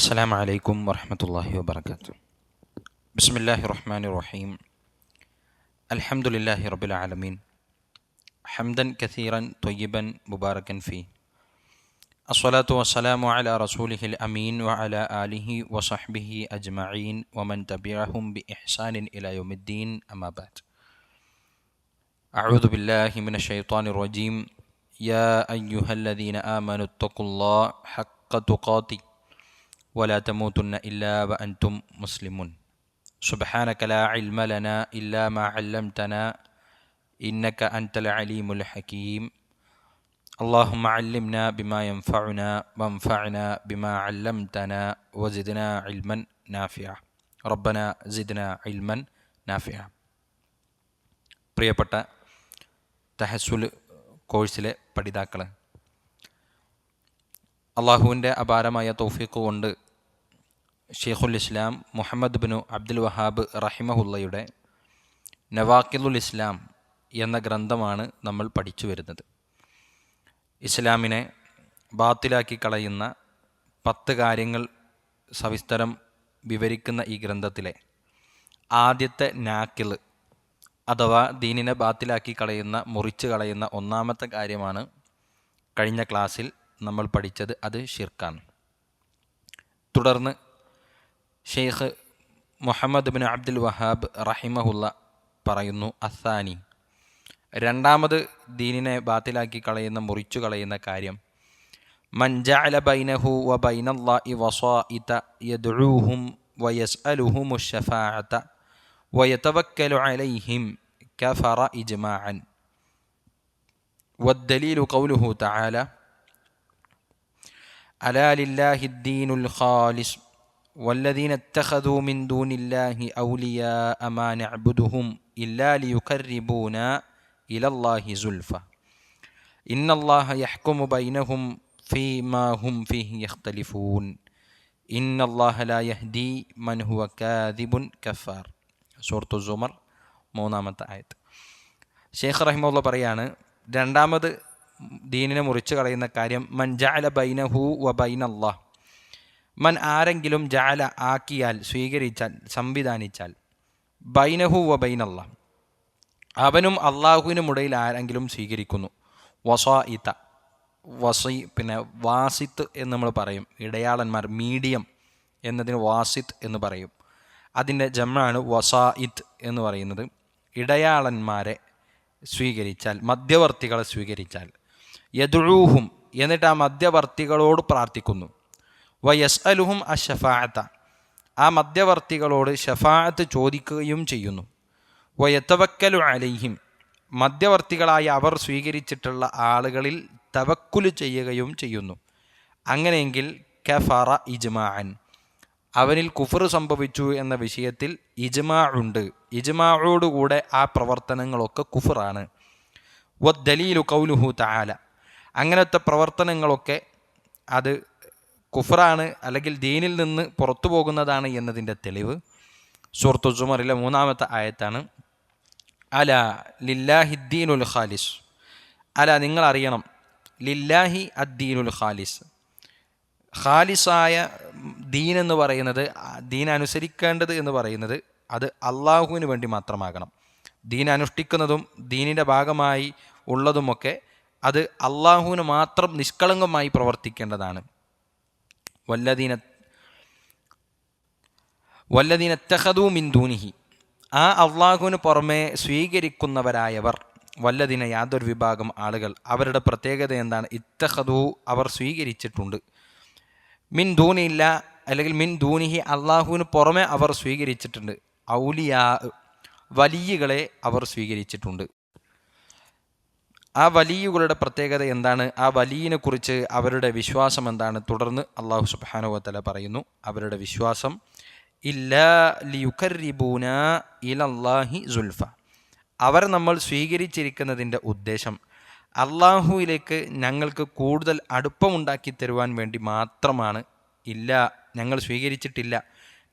السلام عليكم ورحمة الله وبركاته. بسم الله الرحمن الرحيم. الحمد لله رب العالمين. حمدا كثيرا طيبا مباركا فيه. الصلاة والسلام على رسوله الأمين وعلى آله وصحبه أجمعين ومن تبعهم بإحسان إلى يوم الدين أما بعد. أعوذ بالله من الشيطان الرجيم. يا أيها الذين آمنوا اتقوا الله حق تقاته. ولا تموتن إلا وأنتم مسلمون سبحانك لا علم لنا إلا ما علمتنا إنك أنت العليم الحكيم اللهم علمنا بما ينفعنا وانفعنا بما علمتنا وزدنا علما نافعا ربنا زدنا علما نافعا പ്രിയപ്പെട്ട തഹസുൽ കോഴ്സിലെ പഠിതാക്കൾ അള്ളാഹുവിൻ്റെ അപാരമായ തൗഫീഖ് കൊണ്ട് ഷെയ്ഖുൽ ഇസ്ലാം മുഹമ്മദ് ബിനു അബ്ദുൽ വഹാബ് റഹിമഹുല്ലയുടെ നവാക്കിലുൽ ഇസ്ലാം എന്ന ഗ്രന്ഥമാണ് നമ്മൾ പഠിച്ചു വരുന്നത്. ഇസ്ലാമിനെ ബാത്തിലാക്കി കളയുന്ന പത്ത് കാര്യങ്ങൾ സവിസ്തരം വിവരിക്കുന്ന ഈ ഗ്രന്ഥത്തിലെ ആദ്യത്തെ നാക്കിൽ അഥവാ ദീനിനെ ബാത്തിലാക്കി കളയുന്ന മുറിച്ച് കളയുന്ന ഒന്നാമത്തെ കാര്യമാണ് കഴിഞ്ഞ ക്ലാസ്സിൽ നമ്മൾ പഠിച്ചത് അത് ഷിർക്കാണ്. തുടർന്ന് Sheikh Muhammad bin Abdul Wahhab റഹിമഹുല്ല പറയുന്നു അസാനി രണ്ടാമത് ദീനിനെ ബാത്തിലാക്കി കളയുന്ന മുറിച്ചു കളയുന്ന കാര്യം മൻജഅല ബൈനഹു വ ബൈനല്ലാഹി വസാഇത യദ്ഉഹും വയസ്അലുഹും الشفاعة ويتوكل عليهم كفر إجماعا والدليل قوله تعالى ألا لله الدين الخالص والذين اتخذوا من دون الله أولياء ما نعبدهم إلا ليقربونا إلى الله زلفى إن الله يحكم بينهم فيما هم فيه يختلفون إن الله لا يهدي من هو كاذب كفار സൂറത്തു സുമർ മൂന്നാമത്തെ ആയത്ത് ഷെയ്ഖ് റഹിമുള്ള പറയാണ് രണ്ടാമത് ദീനിനെ മുറിച്ചു കളയുന്ന കാര്യം മൻ ജാല ബൈനഹു വ ബൈൻ അള്ളാഹ് മൻ ആരെങ്കിലും ജാല ആക്കിയാൽ സ്വീകരിച്ചാൽ സംവിധാനിച്ചാൽ. ബൈനഹു വ ബൈനല്ല അവനും അള്ളാഹുവിനും ഇടയിൽ ആരെങ്കിലും സ്വീകരിക്കുന്നു. വസാ ഇത്ത വസി പിന്നെ വാസിത്ത് എന്ന് നമ്മൾ പറയും. ഇടയാളന്മാർ മീഡിയം എന്നതിന് വാസിത്ത് എന്ന് പറയും. അതിന്റെ ജമ്മാണ് വസായിത്ത് എന്ന് പറയുന്നത്. ഇടയാളന്മാരെ സ്വീകരിച്ചാൽ മധ്യവർത്തികളെ സ്വീകരിച്ചാൽ. യദുഴൂഹും എന്നിട്ട് ആ മധ്യവർത്തികളോട് പ്രാർത്ഥിക്കുന്നു. വയസ് അലുഹും അഷഫാത്ത ആ മധ്യവർത്തികളോട് ഷഫാഅത്ത് ചോദിക്കുകയും ചെയ്യുന്നു. വയത്തവക്കലു അലൈഹിം. മധ്യവർത്തികളായി അവർ സ്വീകരിച്ചിട്ടുള്ള ആളുകളിൽ തവക്കുൽ ചെയ്യുകയും ചെയ്യുന്നു. അങ്ങനെയെങ്കിൽ കഫറ ഇജ്മാഅൻ. അവനിൽ കുഫർ സംഭവിച്ചു എന്ന വിഷയത്തിൽ ഇജ്മാ ഉണ്ട്. ഇജ്മായോടുകൂടെ ആ പ്രവർത്തനങ്ങളൊക്കെ കുഫറാണ്. വ ദലീലു കൗലുഹു താല അങ്ങനത്തെ പ്രവർത്തനങ്ങളൊക്കെ അത് കുഫറാണ് അല്ലെങ്കിൽ ദീനിൽ നിന്ന് പുറത്തു പോകുന്നതാണ് എന്നതിന്റെ തെളിവ്. സുഹൃത്തു സുമറിലെ മൂന്നാമത്തെ ആയത്താണ്. അല ലില്ലാഹിദ്ദീനുൽ ഖാലിസ്. അല നിങ്ങൾ അറിയണം. ലില്ലാഹി അദ്ദീനുൽ ഖാലിസ്. ഖാലിസായ ദീൻ എന്ന് പറയുന്നത് ദീൻ അനുസരിക്കേണ്ടത് എന്ന് പറയുന്നത് അത് അള്ളാഹുവിന് വേണ്ടി മാത്രമാകണം. ദീൻ അനുഷ്ഠിക്കുന്നതും ദീനിന്റെ ഭാഗമായി ഉള്ളതുമൊക്കെ അത് അള്ളാഹുവിന് മാത്രം നിഷ്കളങ്കമായി പ്രവർത്തിക്കേണ്ടതാണ്. വല്ലദീന വല്ലദീന തെഹദൂ മിൻ ദൂനിഹി. ആ അള്ളാഹുവിന് പുറമെ സ്വീകരിക്കുന്നവരായവർ വല്ലദീന യാതൊരു വിഭാഗം ആളുകൾ അവരുടെ പ്രത്യേകത എന്താണ്? ഇത്തഹദു അവർ സ്വീകരിച്ചിട്ടുണ്ട്. മിൻ ദൂനിയില്ല അല്ലെങ്കിൽ മിൻ ധൂനിഹി അള്ളാഹുവിന് പുറമെ അവർ സ്വീകരിച്ചിട്ടുണ്ട്. ഔലിയാ വലിയകളെ അവർ സ്വീകരിച്ചിട്ടുണ്ട്. ആ വലിയുകളുടെ പ്രത്യേകത എന്താണ്? ആ വലിയനെ കുറിച്ച് അവരുടെ വിശ്വാസം എന്താണ്? തുടർന്ന് അള്ളാഹു സുബാനുവത്തല പറയുന്നു. അവരുടെ വിശ്വാസം ഇല്ലാ ലിയുഖറിബൂന ഇലല്ലാഹി സുൽഫ. അവർ നമ്മൾ സ്വീകരിച്ചിരിക്കുന്നതിന്റെ ഉദ്ദേശം അള്ളാഹുവിലേക്ക് ഞങ്ങൾക്ക് കൂടുതൽ അടുപ്പമുണ്ടാക്കി തരുവാൻ വേണ്ടി മാത്രമാണ്. ഇല്ല ഞങ്ങൾ സ്വീകരിച്ചിട്ടില്ല.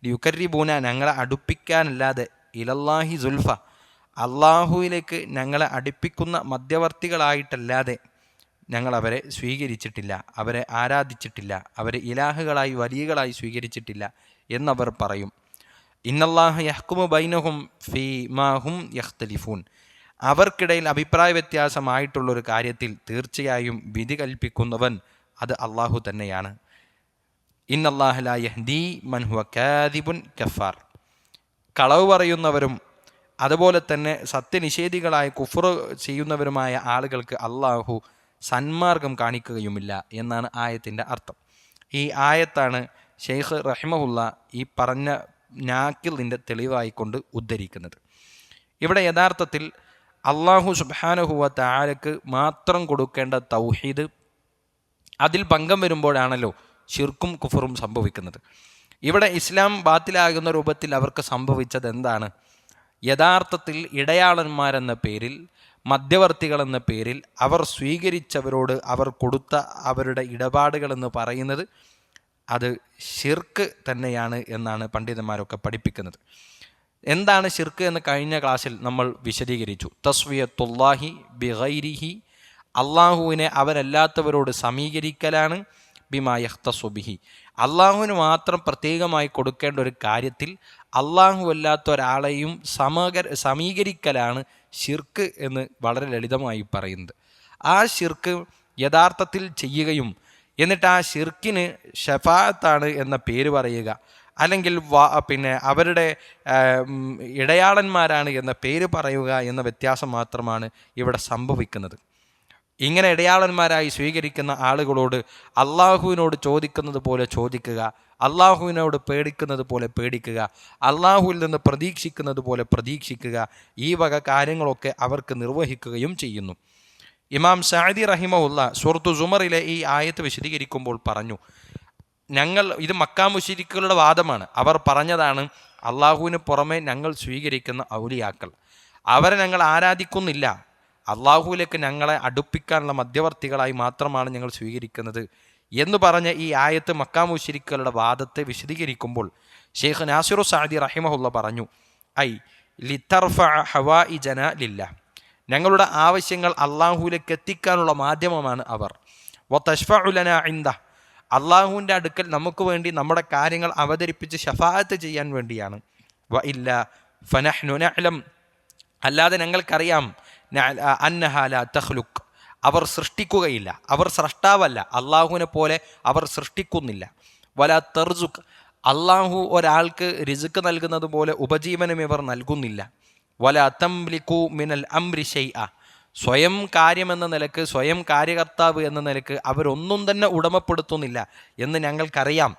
യുക്കരീബൂന ഞങ്ങളെ അടുപ്പിക്കാനല്ലാതെ ഇലല്ലാഹി സുൽഫ. അള്ളാഹുവിലേക്ക് ഞങ്ങളെ അടുപ്പിക്കുന്ന മധ്യവർത്തികളായിട്ടല്ലാതെ ഞങ്ങൾ അവരെ സ്വീകരിച്ചിട്ടില്ല അവരെ ആരാധിച്ചിട്ടില്ല അവരെ ഇലാഹുകളായി വലിയകളായി സ്വീകരിച്ചിട്ടില്ല എന്നവർ പറയും. ഇന്നല്ലാഹ് യഹ്കുമു ബൈനഹും ഫീ മാഹും യഖ്തലിഫൂൻ. അവർക്കിടയിൽ അഭിപ്രായ വ്യത്യാസമായിട്ടുള്ളൊരു കാര്യത്തിൽ തീർച്ചയായും വിധി കൽപ്പിക്കുന്നവൻ അത് അള്ളാഹു തന്നെയാണ്. ഇന്നല്ലാഹല യഹ്ദി മൻഹുവ കാദിബുൻ കഫാർ കളവ് പറയുന്നവരും അതുപോലെ തന്നെ സത്യനിഷേധികളായ കുഫർ ചെയ്യുന്നവരുമായ ആളുകൾക്ക് അള്ളാഹു സന്മാർഗം കാണിക്കുകയുമില്ല എന്നാണ് ആയത്തിന്റെ അർത്ഥം. ഈ ആയത്താണ് ഷെയ്ഖ് റഹിമഹുല്ല ഈ പറഞ്ഞ നാക്കിലിന്റെ തെളിവായിക്കൊണ്ട് ഉദ്ധരിക്കുന്നത്. ഇവിടെ യഥാർത്ഥത്തിൽ അള്ളാഹു സുബാനഹുവ താരക്ക് മാത്രം കൊടുക്കേണ്ട തൗഹീദ് അതിൽ പങ്കം വരുമ്പോഴാണല്ലോ ഷിർക്കും കുഫറും സംഭവിക്കുന്നത്. ഇവിടെ ഇസ്ലാം ബാത്തിലാകുന്ന രൂപത്തിൽ അവർക്ക് സംഭവിച്ചത് എന്താണ്? യഥാർത്ഥത്തിൽ ഇടയാളന്മാരെന്ന പേരിൽ മധ്യവർത്തികളെന്ന പേരിൽ അവർ സ്വീകരിച്ചവരോട് അവർ കൊടുത്ത അവരുടെ ഇടപാടുകളെന്ന് പറയുന്നത് അത് ഷിർക്ക് തന്നെയാണ് എന്നാണ് പണ്ഡിതന്മാരൊക്കെ പഠിപ്പിക്കുന്നത്. എന്താണ് ഷിർക്ക് എന്ന് കഴിഞ്ഞ ക്ലാസ്സിൽ നമ്മൾ വിശദീകരിച്ചു. തസ്വിയത്തുല്ലാഹി ബിഹൈരിഹി അള്ളാഹുവിനെ അവരല്ലാത്തവരോട് സമീകരിക്കലാണ് ബിമാ ബിഹി. അള്ളാഹുവിന് മാത്രം പ്രത്യേകമായി കൊടുക്കേണ്ട ഒരു കാര്യത്തിൽ അള്ളാഹു അല്ലാത്ത ഒരാളെയും സമകര സമീകരിക്കലാണ് ഷിർക്ക് എന്ന് വളരെ ലളിതമായി പറയുന്നത്. ആ ഷിർക്ക് യഥാർത്ഥത്തിൽ ചെയ്യുകയും എന്നിട്ട് ആ ഷിർക്കിന് ഷഫാത്താണ് എന്ന പേര് പറയുക. അല്ലെങ്കിൽ പിന്നെ അവരുടെ ഇടയാളന്മാരാണ് എന്ന പേര് പറയുക എന്ന വ്യത്യാസം മാത്രമാണ് ഇവിടെ സംഭവിക്കുന്നത്. ഇങ്ങനെ ഇടയാളന്മാരായി സ്വീകരിക്കുന്ന ആളുകളോട് അള്ളാഹുവിനോട് ചോദിക്കുന്നത് പോലെ ചോദിക്കുക അള്ളാഹുവിനോട് പേടിക്കുന്നത് പോലെ പേടിക്കുക അള്ളാഹുവിൽ നിന്ന് പ്രതീക്ഷിക്കുന്നത് പോലെ പ്രതീക്ഷിക്കുക ഈ വക കാര്യങ്ങളൊക്കെ അവർക്ക് നിർവഹിക്കുകയും ചെയ്യുന്നു. ഇമാം സാദി റഹിമുള്ള സുഹൃത്തു സുമറിലെ ഈ ആയത്ത് വിശദീകരിക്കുമ്പോൾ പറഞ്ഞു ഞങ്ങൾ ഇത് മക്കാ മുഷിരിക്കുകളുടെ വാദമാണ്. അവർ പറഞ്ഞതാണ് അള്ളാഹുവിന് പുറമെ ഞങ്ങൾ സ്വീകരിക്കുന്ന ഔലിയാക്കൾ. അവരെ ഞങ്ങൾ ആരാധിക്കുന്നില്ല. അള്ളാഹുവിലേക്ക് ഞങ്ങളെ അടുപ്പിക്കാനുള്ള മധ്യവർത്തികളായി മാത്രമാണ് ഞങ്ങൾ സ്വീകരിക്കുന്നത് എന്ന് പറഞ്ഞ ഈ ആയത്ത് മക്കാമുശിരിക്കളുടെ വാദത്തെ വിശദീകരിക്കുമ്പോൾ ഷെയ്ഖ് നാസിറു സാദി റഹിമഹുല്ല പറഞ്ഞു ഐ ലിത്തർഫ ഹവാ ഇ ജന ലില്ല ഞങ്ങളുടെ ആവശ്യങ്ങൾ അള്ളാഹുവിലേക്ക് എത്തിക്കാനുള്ള മാധ്യമമാണ് അവർ. വ തഷ്ഫുലന ഇന്ദ അള്ളാഹുവിന്റെ അടുക്കൽ നമുക്ക് വേണ്ടി നമ്മുടെ കാര്യങ്ങൾ അവതരിപ്പിച്ച് ഷഫാത്ത് ചെയ്യാൻ വേണ്ടിയാണ്. വ ഇല്ല ഫനഹ്നുനലം അല്ലാതെ ഞങ്ങൾക്കറിയാം അന്നഹാല തഹ്ലുക്ക് അവർ സൃഷ്ടിക്കുകയില്ല. അവർ സൃഷ്ടാവല്ല. അള്ളാഹുവിനെ പോലെ അവർ സൃഷ്ടിക്കുന്നില്ല. വല തെർജുക്ക് അള്ളാഹു ഒരാൾക്ക് രിസുക്ക് നൽകുന്നത് പോലെ ഉപജീവനം ഇവർ നൽകുന്നില്ല. വല തംലിക്കു മിനൽ അംരി ഷെയ് സ്വയം കാര്യമെന്ന നിലയ്ക്ക് സ്വയം കാര്യകർത്താവ് എന്ന നിലയ്ക്ക് അവരൊന്നും തന്നെ ഉടമപ്പെടുത്തുന്നില്ല എന്ന് ഞങ്ങൾക്കറിയാം.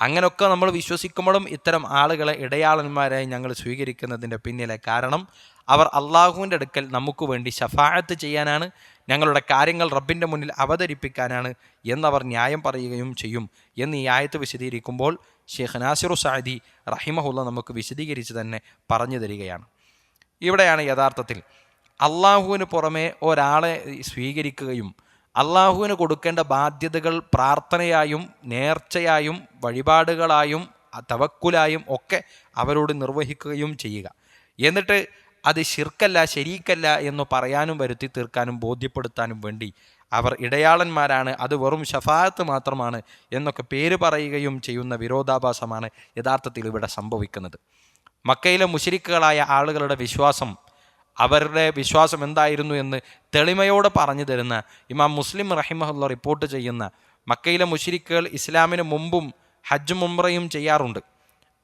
അങ്ങനെയൊക്കെ നമ്മൾ വിശ്വസിക്കുമ്പോഴും ഇത്തരം ആളുകളെ ഇടയാളന്മാരായി ഞങ്ങൾ സ്വീകരിക്കുന്നതിന്റെ പിന്നിലെ കാരണം അവർ അള്ളാഹുവിന്റെ അടുക്കൽ നമുക്ക് വേണ്ടി ഷഫായത്ത് ചെയ്യാനാണ് ഞങ്ങളുടെ കാര്യങ്ങൾ റബ്ബിന്റെ മുന്നിൽ അവതരിപ്പിക്കാനാണ് എന്നവർ ന്യായം പറയുകയും ചെയ്യും എന്ന് ഈ ആയത്ത് വിശദീകരിക്കുമ്പോൾ ഷെയ്ഖ് നാസിറു സാദി റഹിമഹുല്ല നമുക്ക് വിശദീകരിച്ച് തന്നെ പറഞ്ഞു തരികയാണ്. ഇവിടെയാണ് യഥാർത്ഥത്തിൽ അള്ളാഹുവിന് പുറമെ ഒരാളെ സ്വീകരിക്കുകയും അള്ളാഹുവിന് കൊടുക്കേണ്ട ബാധ്യതകൾ പ്രാർത്ഥനയായും നേർച്ചയായും വഴിപാടുകളായും തവക്കുലായും ഒക്കെ അവരോട് നിർവഹിക്കുകയും ചെയ്യുക. എന്നിട്ട് അത് ശിർക്കല്ല ശരീക്കല്ല എന്ന് പറയാനും വരുത്തി തീർക്കാനും ബോധ്യപ്പെടുത്താനും വേണ്ടി അവർ ഇടയാളന്മാരാണ്. അത് വെറും ഷഫാത്ത് മാത്രമാണ് എന്നൊക്കെ പേര് പറയുകയും ചെയ്യുന്ന വിരോധാഭാസമാണ് യഥാർത്ഥത്തിൽ ഇവിടെ സംഭവിക്കുന്നത്. മക്കയിലെ മുശരിക്കുകളായ ആളുകളുടെ വിശ്വാസം അവരുടെ വിശ്വാസം എന്തായിരുന്നു എന്ന് തെളിമയോടെ പറഞ്ഞു തരുന്ന ഇമാം മുസ്ലിം റഹിമഹുല്ല റിപ്പോർട്ട് ചെയ്യുന്ന മക്കയിലെ മുശരിക്കുകൾ ഇസ്ലാമിന് മുമ്പും ഹജ്ജ് മുംറയും ചെയ്യാറുണ്ട്.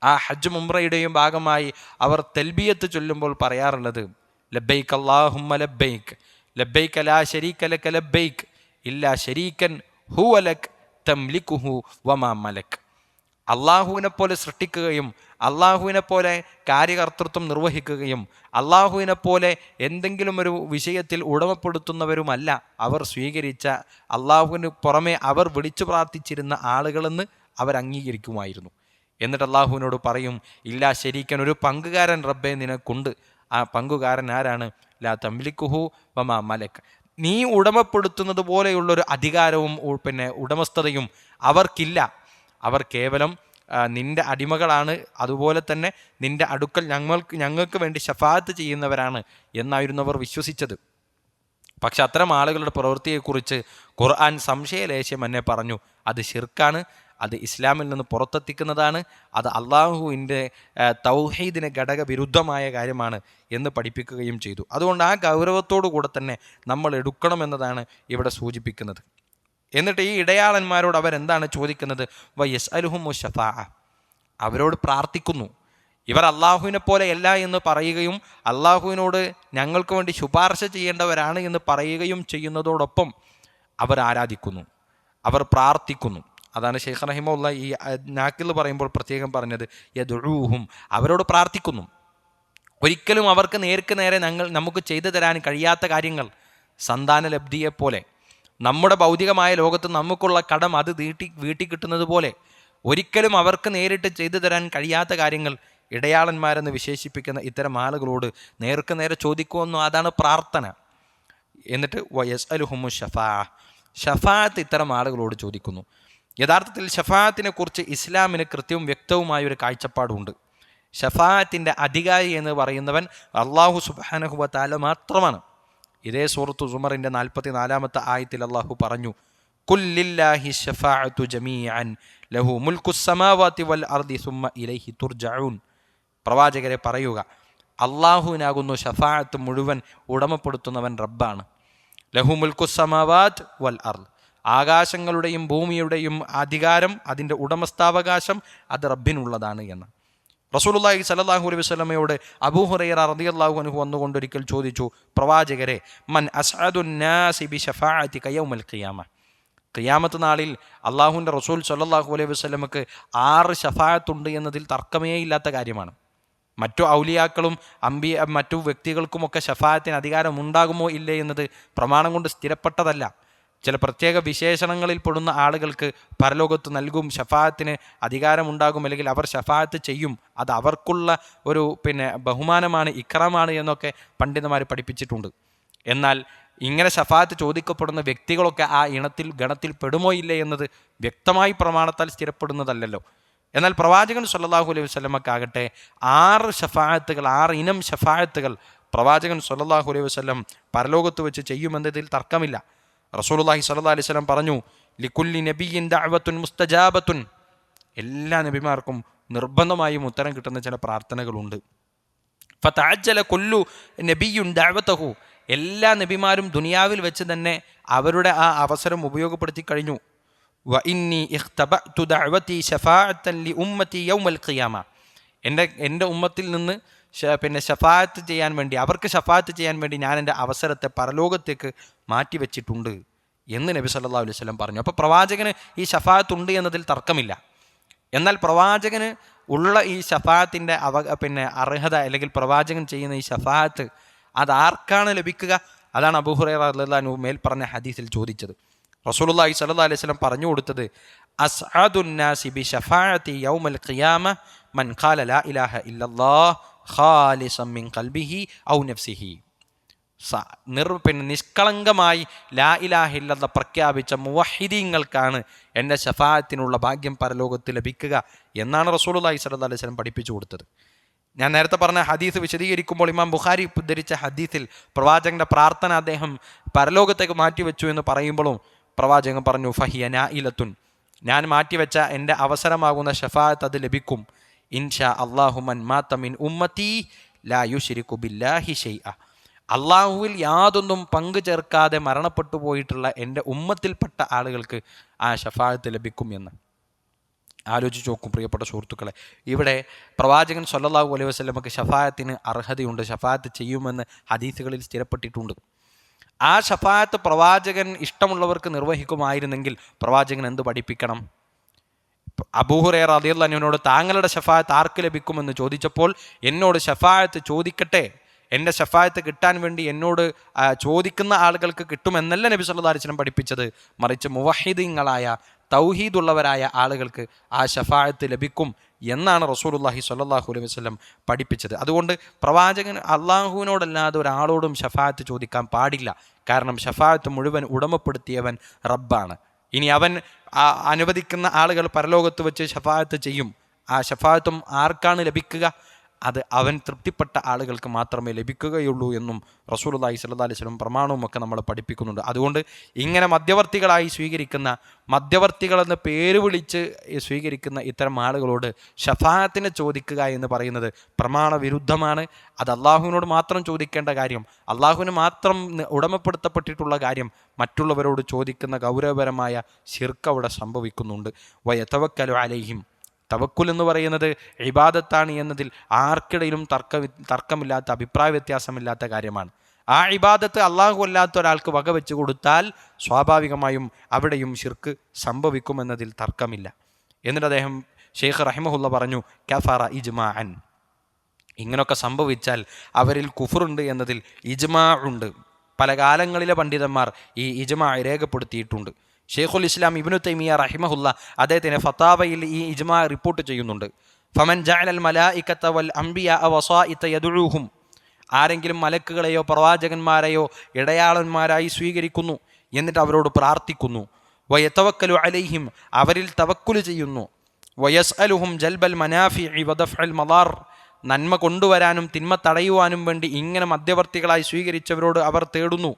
ആ ഹജ്ജ് മുംറയുടെയും ഭാഗമായി അവർ തെൽബിയത്ത് ചൊല്ലുമ്പോൾ പറയാറുള്ളത് ലബൈക്ക് അള്ളാഹുമ്മ ലബൈക്ക് ലബൈക്ക് ലാ ഷരീക്കലക്ക് ലബൈക്ക് ഇല്ല ഷരീക്കൻ ഹു അലക് തംലിക്കുഹു വമാ മലക്. അള്ളാഹുവിനെ പോലെ സൃഷ്ടിക്കുകയും അള്ളാഹുവിനെ പോലെ കാര്യകർത്തൃത്വം നിർവഹിക്കുകയും അള്ളാഹുവിനെ പോലെ എന്തെങ്കിലും ഒരു വിഷയത്തിൽ ഉടമപ്പെടുത്തുന്നവരുമല്ല അവർ സ്വീകരിച്ച അള്ളാഹുവിന് പുറമെ അവർ വിളിച്ചു പ്രാർത്ഥിച്ചിരുന്ന ആളുകളെന്ന് അവർ അംഗീകരിക്കുമായിരുന്നു. എന്നിട്ട് അള്ളാഹുവിനോട് പറയും ഇല്ല ശരിക്കൻ ഒരു പങ്കുകാരൻ റബ്ബെ നിനക്കുണ്ട്. ആ പങ്കുകാരൻ ആരാണ്? ലാ തംലിക്കുഹു വമാ മലക്. നീ ഉടമപ്പെടുത്തുന്നത് പോലെയുള്ളൊരു അധികാരവും പിന്നെ ഉടമസ്ഥതയും അവർക്കില്ല. അവർ കേവലം നിന്റെ അടിമകളാണ്. അതുപോലെ തന്നെ നിന്റെ അടുക്കൽ ഞങ്ങൾക്ക് ഞങ്ങൾക്ക് വേണ്ടി ഷഫാത്ത് ചെയ്യുന്നവരാണ് എന്നായിരുന്നു അവർ വിശ്വസിച്ചത്. പക്ഷെ അത്തരം ആളുകളുടെ പ്രവൃത്തിയെക്കുറിച്ച് ഖുർആൻ സംശയലേശം എന്നെ പറഞ്ഞു. അത് ഷിർക്കാണ് അത് ഇസ്ലാമിൽ നിന്ന് പുറത്തെത്തിക്കുന്നതാണ്. അത് അള്ളാഹുവിന്റെ തൗഹീദിന് ഘടക വിരുദ്ധമായ കാര്യമാണ് എന്ന് പഠിപ്പിക്കുകയും ചെയ്തു. അതുകൊണ്ട് ആ ഗൗരവത്തോടു കൂടെ തന്നെ നമ്മൾ എടുക്കണമെന്നതാണ് ഇവിടെ സൂചിപ്പിക്കുന്നത്. എന്നിട്ട് ഈ ഇടയാളന്മാരോട് അവരെന്താണ് ചോദിക്കുന്നത്? വയസ് അലുഹുമു ഷഫാ അവരോട് പ്രാർത്ഥിക്കുന്നു. ഇവർ അള്ളാഹുവിനെ പോലെ അല്ല എന്ന് പറയുകയും അള്ളാഹുവിനോട് ഞങ്ങൾക്ക് വേണ്ടി ശുപാർശ ചെയ്യേണ്ടവരാണ് എന്ന് പറയുകയും ചെയ്യുന്നതോടൊപ്പം അവർ ആരാധിക്കുന്നു. അവർ പ്രാർത്ഥിക്കുന്നു. അതാണ് ഷെയ്ഖ് റഹിമുള്ള ഈ നാക്കിൽ പറയുമ്പോൾ പ്രത്യേകം പറഞ്ഞത് യദുഴൂഹും അവരോട് പ്രാർത്ഥിക്കുന്നു. ഒരിക്കലും അവർക്ക് നേർക്ക് നേരെ ഞങ്ങൾ നമുക്ക് ചെയ്തു തരാൻ കഴിയാത്ത കാര്യങ്ങൾ സന്താന ലബ്ധിയെപ്പോലെ നമ്മുടെ ഭൗതികമായ ലോകത്ത് നമുക്കുള്ള കടം അത് നീട്ടി വീട്ടി കിട്ടുന്നത് പോലെ. ഒരിക്കലും അവർക്ക് നേരിട്ട് ചെയ്തു തരാൻ കഴിയാത്ത കാര്യങ്ങൾ ഇടയാളന്മാരെന്ന് വിശേഷിപ്പിക്കുന്ന ഇത്തരം ആളുകളോട് നേർക്ക് നേരെ ചോദിക്കുമെന്നു അതാണ് പ്രാർത്ഥന. എന്നിട്ട് വയസ് അലുഹുമു ഷഫാ ഷഫാത്ത് ഇത്തരം ആളുകളോട് ചോദിക്കുന്നു. യഥാർത്ഥത്തിൽ ഷഫാത്തിനെ കുറിച്ച് ഇസ്ലാമിന് കൃത്യവും വ്യക്തവുമായ ഒരു കാഴ്ചപ്പാടുണ്ട്. ഷഫാത്തിന്റെ അധികാരി എന്ന് പറയുന്നവൻ അള്ളാഹു സുബാനഹുബ താല മാത്രമാണ്. ഇതേ സൂറത്തു സുമറിന്റെ നാൽപ്പത്തി നാലാമത്തെ ആയത്തിൽ അള്ളാഹു പറഞ്ഞു കുല്ലില്ലാഹി ഷഫാഅത്തു ജമീഅൻ ലഹു മുൽക്കുസമാവാത്തി വൽ അർദി സുമ്മ ഇലൈഹി തുർജഊൻ പ്രവാചകരെ പറയുക അള്ളാഹുവിനാകുന്നു ഷഫാഅത്ത് മുഴുവൻ ഉടമപ്പെടുത്തുന്നവൻ റബ്ബാണ്. ലഹു മുൽക്കുസമാവാത്ത് വൽ അർദ്. ആകാശങ്ങളുടെയും ഭൂമിയുടെയും അധികാരം അതിന്റെ ഉടമസ്ഥാവകാശം അത് റബ്ബിനുള്ളതാണ് എന്ന്. റസൂലുള്ളാഹി സല്ലല്ലാഹു അലൈഹി ഹുറൈറ റളിയല്ലാഹു അൻഹു വന്നുകൊണ്ടൊരിക്കൽ ചോദിച്ചു പ്രവാചകരെ മൻ അസ്അദുന്നാസി ബി ഷഫാഅതി യൗമൽ ഖിയാമ. ഖിയാമത്ത് നാളിൽ അള്ളാഹുവിന്റെ റസൂൽ സല്ലല്ലാഹു അലൈഹി വസല്ലമക്ക് ആറ് ഷഫായത്തുണ്ട് എന്നതിൽ തർക്കമേ ഇല്ലാത്ത കാര്യമാണ്. മറ്റു ഔലിയാക്കളും അമ്പി മറ്റു വ്യക്തികൾക്കുമൊക്കെ ഷഫായത്തിന് അധികാരം ഉണ്ടാകുമോ ഇല്ലേ എന്നത് പ്രമാണം കൊണ്ട് സ്ഥിരപ്പെട്ടതല്ല. ചില പ്രത്യേക വിശേഷണങ്ങളിൽ പെടുന്ന ആളുകൾക്ക് പരലോകത്ത് നൽകും ഷഫായത്തിന് അധികാരമുണ്ടാകും അല്ലെങ്കിൽ അവർ ഷഫായത്ത് ചെയ്യും. അത് അവർക്കുള്ള ഒരു പിന്നെ ബഹുമാനമാണ് ഇക്രമാണ് എന്നൊക്കെ പണ്ഡിതന്മാർ പഠിപ്പിച്ചിട്ടുണ്ട്. എന്നാൽ ഇങ്ങനെ ഷഫായത്ത് ചോദിക്കപ്പെടുന്ന വ്യക്തികളൊക്കെ ആ ഇണത്തിൽ ഗണത്തിൽ പെടുമോ ഇല്ലേ എന്നത് വ്യക്തമായി പ്രമാണത്താൽ സ്ഥിരപ്പെടുന്നതല്ലല്ലോ. എന്നാൽ പ്രവാചകൻ സല്ലാഹു അലൈഹി വസ്ലമക്കാകട്ടെ ആറ് ഷഫായത്തുകൾ ആറ് ഇനം ഷഫായത്തുകൾ പ്രവാചകൻ സല്ലാഹു അലൈഹി വസ്ലം പരലോകത്ത് വെച്ച് ചെയ്യുമെന്നതിൽ തർക്കമില്ല. റസൂലുള്ളാഹി സ്വല്ലല്ലാഹി അലൈഹി വസല്ലം പറഞ്ഞു ലിക്കുല്ലി നബിയിൻ ദഅവത്തുൻ മുസ്തജാബത്തുൻ. എല്ലാ നബിമാർക്കും നിർബന്ധമായും ഉത്തരം കിട്ടുന്ന ചില പ്രാർത്ഥനകളുണ്ട്. ഫതഅജ്ജല കുല്ലു നബിയുൻ ദഅവതഹു. എല്ലാ നബിമാരും ദുനിയാവിൽ വെച്ച് തന്നെ അവരുടെ ആ അവസരം ഉപയോഗപ്പെടുത്തി കഴിഞ്ഞു. വ ഇന്നി ഇഖ്തബഅതു ദഅവതി ശഫാഅത്തൻ ലി ഉമ്മതി യൗമൽ ഖിയാമ. എന്റെ എന്റെ ഉമ്മത്തിൽ നിന്ന് പിന്നെ ഷഫായത്ത് ചെയ്യാൻ വേണ്ടി അവർക്ക് ഷഫായത്ത് ചെയ്യാൻ വേണ്ടി ഞാൻ എന്റെ അവസരത്തെ പരലോകത്തേക്ക് മാറ്റിവെച്ചിട്ടുണ്ട് എന്ന് നബി സല്ലാ അലൈഹി സ്വലം പറഞ്ഞു. അപ്പോൾ പ്രവാചകന് ഈ ഷഫായത്ത് ഉണ്ട് എന്നതിൽ തർക്കമില്ല. എന്നാൽ പ്രവാചകന് ഉള്ള ഈ ഷഫായത്തിന്റെ അവ പിന്നെ അർഹത അല്ലെങ്കിൽ പ്രവാചകൻ ചെയ്യുന്ന ഈ ഷഫായത്ത് അത് ആർക്കാണ് ലഭിക്കുക? അതാണ് അബൂഹുറു മേൽ പറഞ്ഞ ഹദീസിൽ ചോദിച്ചത്. റസൂലുള്ളാഹി സ്വല്ലല്ലാഹി അലൈഹി വസല്ലം പറഞ്ഞു കൊടുത്തത് അസ്അദുന്നാസി ബി യൗമൽ ഖിയാമ മൻ ഖാല ലാ ഇലാഹ ഇല്ലല്ലാഹ് ഖാലിസം മിൻ കൽബിഹി ഔ നഫ്സിഹി. നിർ പിന്നെ നിഷ്കളങ്കമായി ലാ ഇലാഹില്ലെന്ന് പ്രഖ്യാപിച്ച മുവഹിദീങ്ങൾക്കാണ് എന്റെ ഷഫായത്തിനുള്ള ഭാഗ്യം പരലോകത്ത് ലഭിക്കുക എന്നാണ് സ്വല്ലല്ലാഹി അലൈഹി വസല്ലം പഠിപ്പിച്ചു കൊടുത്തത്. ഞാൻ നേരത്തെ പറഞ്ഞ ഹദീസ് വിശദീകരിക്കുമ്പോൾ ഇമാം ബുഖാരി ഉദ്ധരിച്ച ഹദീസിൽ പ്രവാചകന്റെ പ്രാർത്ഥന അദ്ദേഹം പരലോകത്തേക്ക് മാറ്റിവെച്ചു എന്ന് പറയുമ്പോഴും പ്രവാചകൻ പറഞ്ഞു ഫഹിയ നാ ഇലത്തുൻ ഞാൻ മാറ്റിവെച്ച എന്റെ അവസരമാകുന്ന ഷഫായത്ത് അത് ലഭിക്കും. ഇൻഷാ അള്ളാഹുമൻ മാത്തമിൻ ഉമ്മത്തി ലാ യുഷിരിക്കു ബില്ലാഹി ഷെയ്അ അള്ളാഹുവിൽ യാതൊന്നും പങ്കു ചേർക്കാതെ മരണപ്പെട്ടു പോയിട്ടുള്ള എന്റെ ഉമ്മത്തിൽപ്പെട്ട ആളുകൾക്ക് ആ ഷഫായത്ത് ലഭിക്കും എന്ന്. ആലോചിച്ച് നോക്കും പ്രിയപ്പെട്ട സുഹൃത്തുക്കളെ. ഇവിടെ പ്രവാചകൻ സൊല്ലാഹു അലൈഹി വസ്ലമക്ക് ഷഫായത്തിന് അർഹതയുണ്ട് ഷഫായത്ത് ചെയ്യുമെന്ന് ഹദീസുകളിൽ സ്ഥിരപ്പെട്ടിട്ടുണ്ട്. ആ ഷഫായത്ത് പ്രവാചകൻ ഇഷ്ടമുള്ളവർക്ക് നിർവഹിക്കുമായിരുന്നെങ്കിൽ പ്രവാചകൻ എന്ത് പഠിപ്പിക്കണം? അബൂഹുറേർ അലിയുള്ളനോട് താങ്കളുടെ ഷഫായത്ത് ആർക്ക് ലഭിക്കുമെന്ന് ചോദിച്ചപ്പോൾ എന്നോട് ഷഫായത്ത് ചോദിക്കട്ടെ എന്റെ ഷഫായത്ത് കിട്ടാൻ വേണ്ടി എന്നോട് ചോദിക്കുന്ന ആളുകൾക്ക് കിട്ടുമെന്നല്ല നബി സല്ലല്ലാഹു അലൈഹി വസല്ലം പഠിപ്പിച്ചത്. മറിച്ച് മുവഹിദീങ്ങളായ തൗഹീദുള്ളവരായ ആളുകൾക്ക് ആ ഷഫായത്ത് ലഭിക്കും എന്നാണ് റസൂലുള്ളാഹി സ്വല്ലല്ലാഹു അലൈഹി വസ്ലം പഠിപ്പിച്ചത്. അതുകൊണ്ട് പ്രവാചകൻ അള്ളാഹുവിനോടല്ലാതെ ഒരാളോടും ഷഫായത്ത് ചോദിക്കാൻ പാടില്ല. കാരണം ഷഫായത്ത് മുഴുവൻ ഉടമപ്പെടുത്തിയവൻ റബ്ബാണ്. ഇനി അവൻ അനുവദിക്കുന്ന ആളുകൾ പരലോകത്ത് വെച്ച് ഷഫായത്ത് ചെയ്യും. ആ ഷഫായത്തും ആർക്കാണ് ലഭിക്കുക? അത് അവൻ തൃപ്തിപ്പെട്ട ആളുകൾക്ക് മാത്രമേ ലഭിക്കുകയുള്ളൂ എന്നും അലൈഹി വസല്ലം പ്രമാണവും ഒക്കെ നമ്മൾ പഠിപ്പിക്കുന്നുണ്ട്. അതുകൊണ്ട് ഇങ്ങനെ മധ്യവർത്തികളായി സ്വീകരിക്കുന്ന മധ്യവർത്തികളെന്ന് പേര് വിളിച്ച് സ്വീകരിക്കുന്ന ഇത്തരം ആളുകളോട് ഷഫാത്തിനെ ചോദിക്കുക എന്ന് പറയുന്നത് പ്രമാണ വിരുദ്ധമാണ് അത് അള്ളാഹുവിനോട് മാത്രം ചോദിക്കേണ്ട കാര്യം അള്ളാഹുവിന് മാത്രം ഉടമപ്പെടുത്തപ്പെട്ടിട്ടുള്ള കാര്യം മറ്റുള്ളവരോട് ചോദിക്കുന്ന ഗൗരവപരമായ ശിർക്ക് അവിടെ സംഭവിക്കുന്നുണ്ട്. വയത്തവക്കലു അലൈഹിം. തവക്കുൽ എന്ന് പറയുന്നത് ഇബാദത്താണ് എന്നതിൽ ആർക്കിടയിലും തർക്ക തർക്കമില്ലാത്ത അഭിപ്രായ വ്യത്യാസമില്ലാത്ത കാര്യമാണ്. ആ ഇബാദത്ത് അള്ളാഹു അല്ലാത്ത ഒരാൾക്ക് വകവെച്ച് കൊടുത്താൽ സ്വാഭാവികമായും അവിടെയും ഷിർക്ക് സംഭവിക്കുമെന്നതിൽ തർക്കമില്ല. എന്നിട്ട് അദ്ദേഹം ഷെയ്ഖ് റഹിമഹുല്ല പറഞ്ഞു കഫറ ഇജ്മാ അൻ ഇങ്ങനൊക്കെ സംഭവിച്ചാൽ അവരിൽ കുഫറുണ്ട് എന്നതിൽ ഇജ്മാ ഉണ്ട്. പല കാലങ്ങളിലെ പണ്ഡിതന്മാർ ഈ ഇജ്മാ രേഖപ്പെടുത്തിയിട്ടുണ്ട്. ഷെയ്ഖുൽ ഇസ്ലാം ഇബ്നു തൈമിയ റഹിമഹുല്ല അദ്ദേഹത്തിന് ഫത്താവയിൽ ഈ ഇജ്മ റിപ്പോർട്ട് ചെയ്യുന്നുണ്ട്. ഫമൻ ജഅലൽ മലായിക്കത്ത വൽ അംബിയ വസായിത്ത യദുഊഹും. ആരെങ്കിലും മലക്കുകളെയോ പ്രവാചകന്മാരെയോ ഇടയാളന്മാരായി സ്വീകരിക്കുന്നു എന്നിട്ട് അവരോട് പ്രാർത്ഥിക്കുന്നു. വയത്തവക്കലു അലൈഹിം അവരിൽ തവക്കുൽ ചെയ്യുന്നു. വയസ് അലുഹും ജൽബൽ മനാഫി വദഫ് അൽ മദാർ. നന്മ കൊണ്ടുവരാനും തിന്മ തടയുവാനും വേണ്ടി ഇങ്ങനെ മധ്യവർത്തികളായി സ്വീകരിച്ചവരോട് അവർ തേടുന്നു.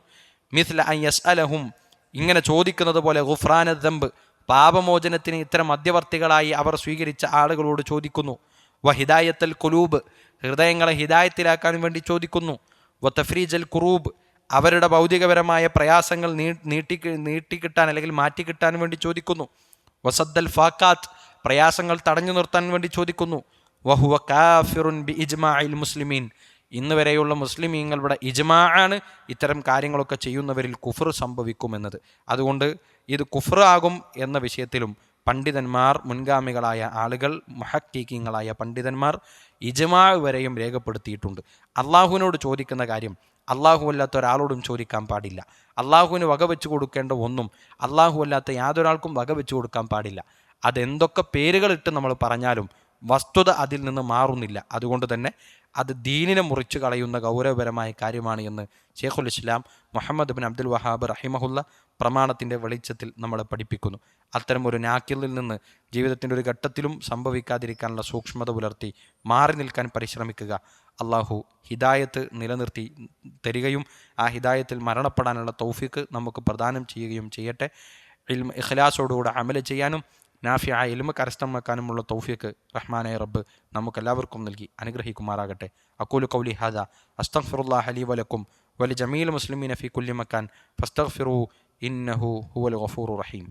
മിസ്ല അൻ യസ് അലഹും ഇങ്ങനെ ചോദിക്കുന്നത് പോലെ ഗുഫ്രാന ദമ്പ് പാപമോചനത്തിന് ഇത്തരം മധ്യവർത്തികളായി അവർ സ്വീകരിച്ച ആളുകളോട് ചോദിക്കുന്നു. വ ഹിദായത്തൽ കുലൂബ് ഹൃദയങ്ങളെ ഹിദായത്തിലാക്കാൻ വേണ്ടി ചോദിക്കുന്നു. വ തഫ്രീജൽ കുറൂബ് അവരുടെ ഭൗതികപരമായ പ്രയാസങ്ങൾ നീട്ടി നീട്ടിക്കിട്ടാൻ അല്ലെങ്കിൽ മാറ്റിക്കിട്ടാൻ വേണ്ടി ചോദിക്കുന്നു. വസദ്ദൽ ഫാക്കാത്ത് പ്രയാസങ്ങൾ തടഞ്ഞു നിർത്താൻ വേണ്ടി ചോദിക്കുന്നു. വഹുവ കാഫിറുൻ ബി ഇജ്മാഇൽ മുസ്ലിമീൻ ഇന്ന് വരെയുള്ള മുസ്ലിമീങ്ങളുടെ ഇജ്മാ ആണ് ഇത്തരം കാര്യങ്ങളൊക്കെ ചെയ്യുന്നവരിൽ കുഫർ സംഭവിക്കുമെന്നത്. അതുകൊണ്ട് ഇത് കുഫർ ആകും എന്ന വിഷയത്തിലും പണ്ഡിതന്മാർ മുൻഗാമികളായ ആളുകൾ മഹക്കീക്കിങ്ങളായ പണ്ഡിതന്മാർ ഇജ്മാ വരെയും രേഖപ്പെടുത്തിയിട്ടുണ്ട്. അള്ളാഹുവിനോട് ചോദിക്കുന്ന കാര്യം അള്ളാഹു അല്ലാത്ത ഒരാളോടും ചോദിക്കാൻ പാടില്ല. അള്ളാഹുവിന് വകവെച്ച് കൊടുക്കേണ്ട ഒന്നും അള്ളാഹു അല്ലാത്ത യാതൊരാൾക്കും വകവെച്ച് കൊടുക്കാൻ പാടില്ല. അതെന്തൊക്കെ പേരുകളിട്ട് നമ്മൾ പറഞ്ഞാലും വസ്തുത അതിൽ നിന്ന് മാറുന്നില്ല. അതുകൊണ്ട് തന്നെ അത് ദീനിനെ മുറിച്ചു കളയുന്ന ഗൗരവപരമായ കാര്യമാണ് എന്ന് ഷേഖുൽ ഇസ്ലാം മുഹമ്മദ് ബിൻ അബ്ദുൽ വഹാബ് റഹിമഹുല്ല പ്രമാണത്തിന്റെ വെളിച്ചത്തിൽ നമ്മളെ പഠിപ്പിക്കുന്നു. അത്തരം ഒരു നാക്കിലിൽ നിന്ന് ജീവിതത്തിന്റെ ഒരു ഘട്ടത്തിലും സംഭവിക്കാതിരിക്കാനുള്ള സൂക്ഷ്മത പുലർത്തി മാറി നിൽക്കാൻ പരിശ്രമിക്കുക. അള്ളാഹു ഹിദായത്ത് നിലനിർത്തി തരികയും ആ ഹിദായത്തിൽ മരണപ്പെടാനുള്ള തൗഫീക്ക് നമുക്ക് പ്രദാനം ചെയ്യുകയും ചെയ്യട്ടെ. ഇൽമ ഇഖ്ലാസോടുകൂടെ അമല ചെയ്യാനും നാഫിയ ഇൽമ കരസ്ഥമാക്കാനുമുള്ള തൗഫിയക്ക് റഹ്മാനായ റബ്ബ് നമുക്കെല്ലാവർക്കും നൽകി അനുഗ്രഹിക്കുമാറാകട്ടെ. അക്കൂലു കൗലി ഹാദ അസ്തഗ്ഫിറുല്ലാഹ് ഹലി വലക്കും വലി ജമീൽ മുസ്ലിമീന ഫി കുല്യമക്കാൻ ഫസ്തഫിറു ഇന്നഹു ഹുവൽ ഗഫൂറു റഹീം.